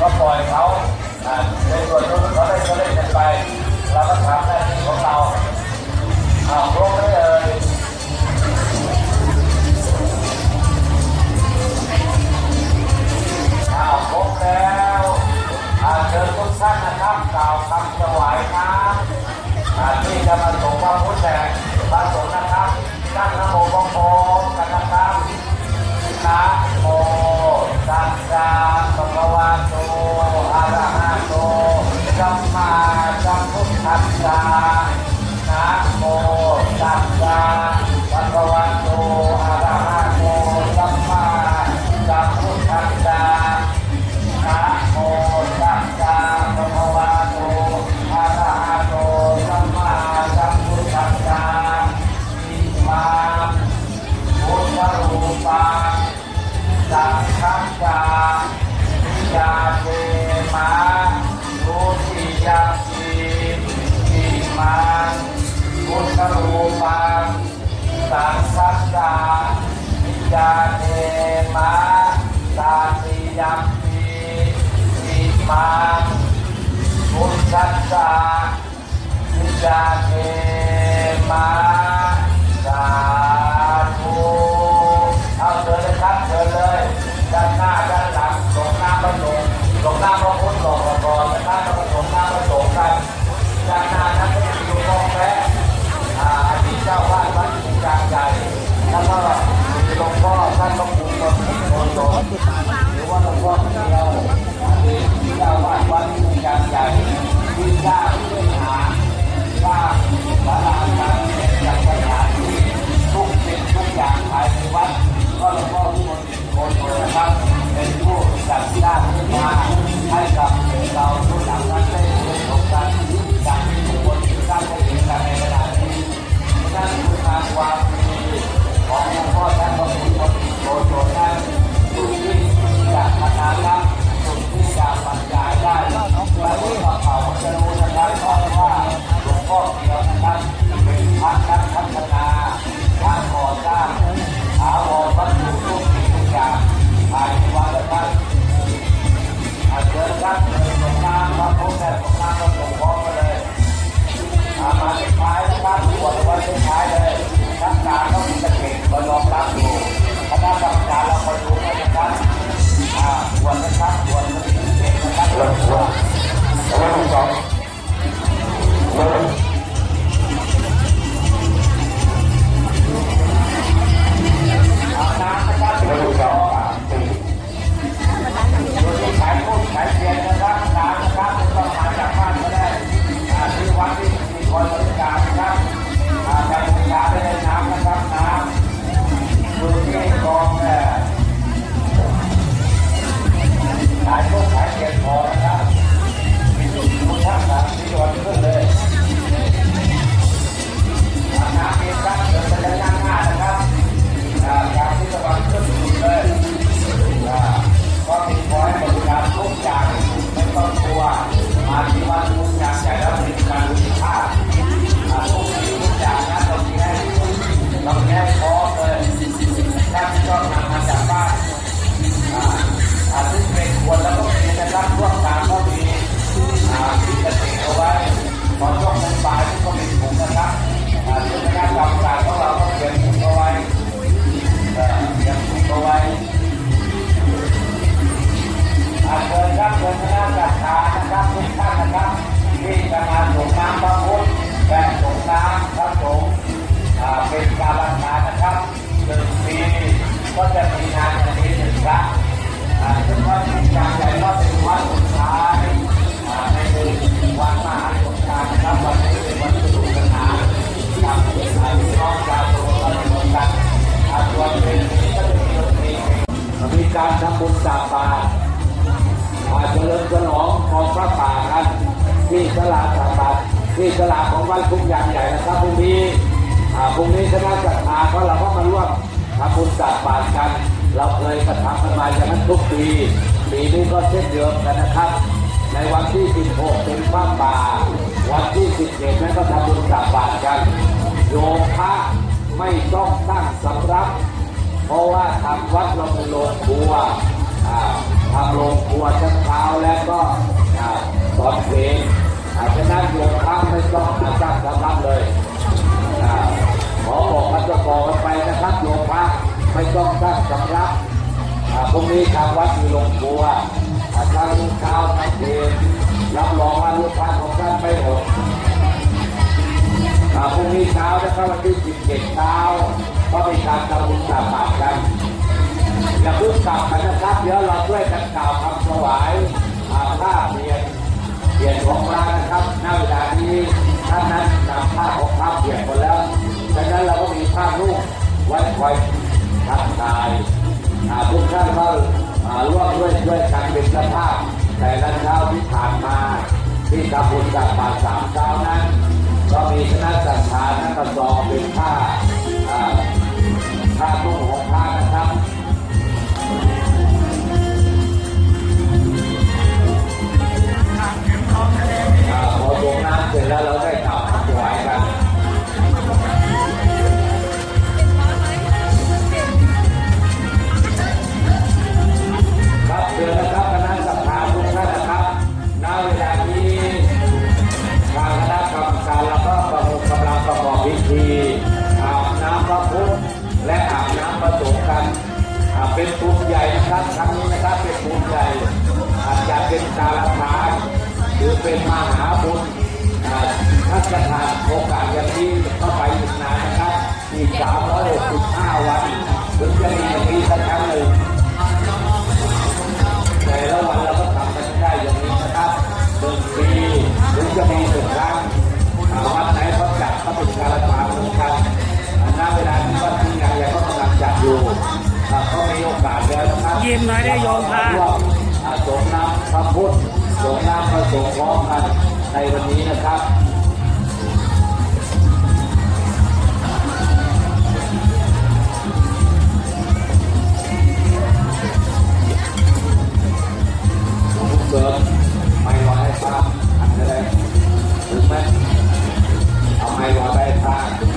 ก็ปล่อยเขาในส่วนนู้นเขาได้เขเล่นกันไปเราก็ทำหน้าที่ของเราอ้าวลงได้เลยอ้าวครบแล้วอาเชิญทุกท่านนะครับกล่าวคำถวายนะที่จะมา มาจัมพุทธัสสะนะโมตัสสะ ครัเป็นผู้จัดสร้างมาให้กับเราทุกท่านได้เป็นของการที่จัดคนที่สร้ได้เห็นกันในขณะนี้นั่นคือการความของหลวงพ่อท่าน Ela não sabe. ที่ตลาดสามบาทที่ตลาดของวันทุกอย่างใหญ่นะครับพรุ่งนี้พรุ่งนี้คณะจัดมาเพราะเราก็มาร่วมทำบุญจักบาทกัน เราเคยกระทำกันมาอย่างนั้นทุกปีปีนี้ก็เช่นเดียวกันนะครับ ในวันที่ 16 เป็นข้าป่า วันที่ 17 นั้นก็ทำบุญจักบาทกัน โยมพระไม่ต้องตั้งสำรับ เพราะว่าทำวัดเราเป็นโรงครัวทำโรงครัวชั้เท้าแล้วก็ ต้องสร้างสำรับอ่าพรุ่งนี้ทางวัดมีโรงครัวอ่าทางลูกเช้าทางเพลงรับรองว่าลูกค้าของท่านไม่หมดอาพรุ่งนี้เช้านะครับวันที่17เช้าก็มีการทำบุญตักบาตกันอย่าเพิ่งกลับกันนะครับเดี๋ยวเราช่วยกันกล่าวคำถวายอาผ้าเปลี่ยนเปลี่ยนของพระนะครับณเวลานี้ท่านนั้นนำผ้าของพระเปลี่ยนหมดแล้วดังนั้นเราก็มีผ้านุ่งไว้คอย ทักทายทุกท่านก็อ่าร่วมด้วยช่วยกันเป็นสภาพ แต่ละเช้าที่ผ่านมาที่ทำบุญจากบาทสามเช้านั้น ก็มีคณะสัตยานักระสอบเป็นผ้าผ้าพุ่งของผ้านะครับ เป็นภูมิใหญ่นะครับครั้งนี้นะครับเป็นภูมิใหญ่อาจจะเป็นการทานหรือเป็นมหาบุญอ่าถ้าจะทานโอกาสอย่างนี้ก็ไปอีกนานนะครับอีก365วันถึงจะมีอย่างนี้สักครั้งหนึ่งแต่ละวันเราก็ทำกันได้อย่างนี้นะครับหนึ่งปีถึงจะมีหนึ่งครั้งวัดไหนเขาจัดก็เป็นการละ ยิ้มหน่อยได้โยมพระร่วมอ่าสงน้ำพระพุทธสงน้ำพระสงฆ์พร้อมกันในวันนี้นะครับ